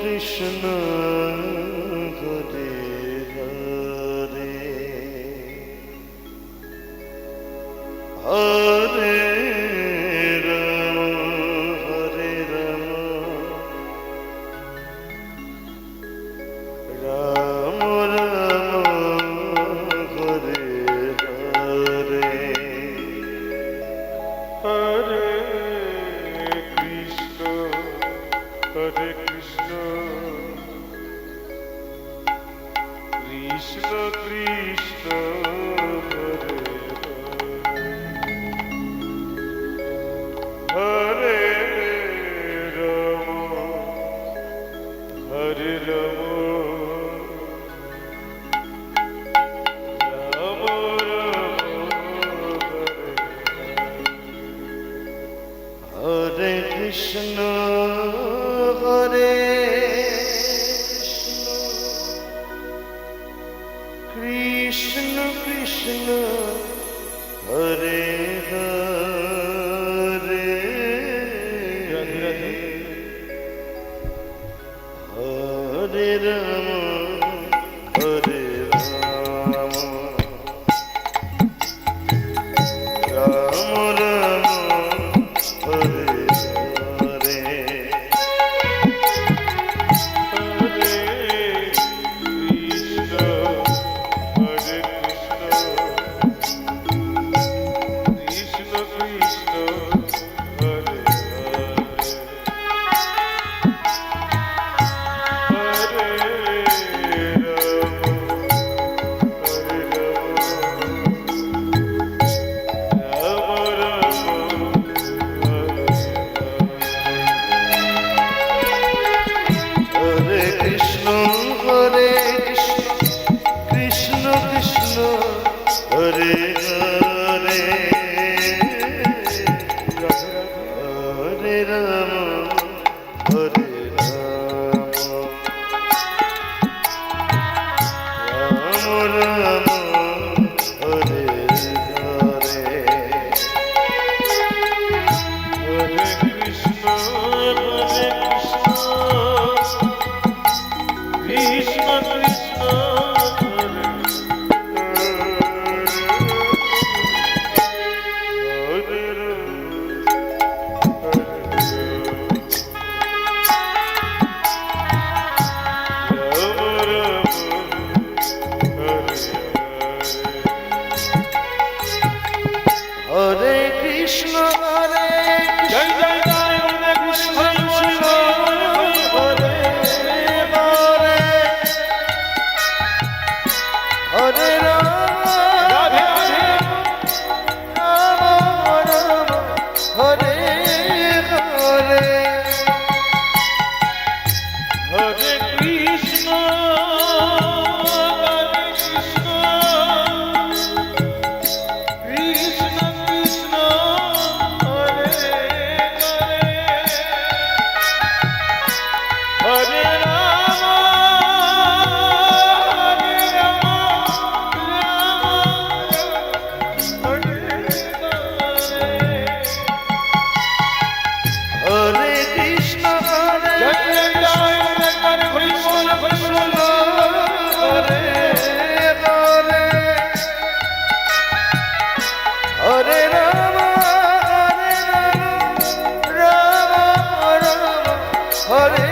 Krishna Hare Hare. Hare Krishna Krishna Hare. Hare Krishna. 별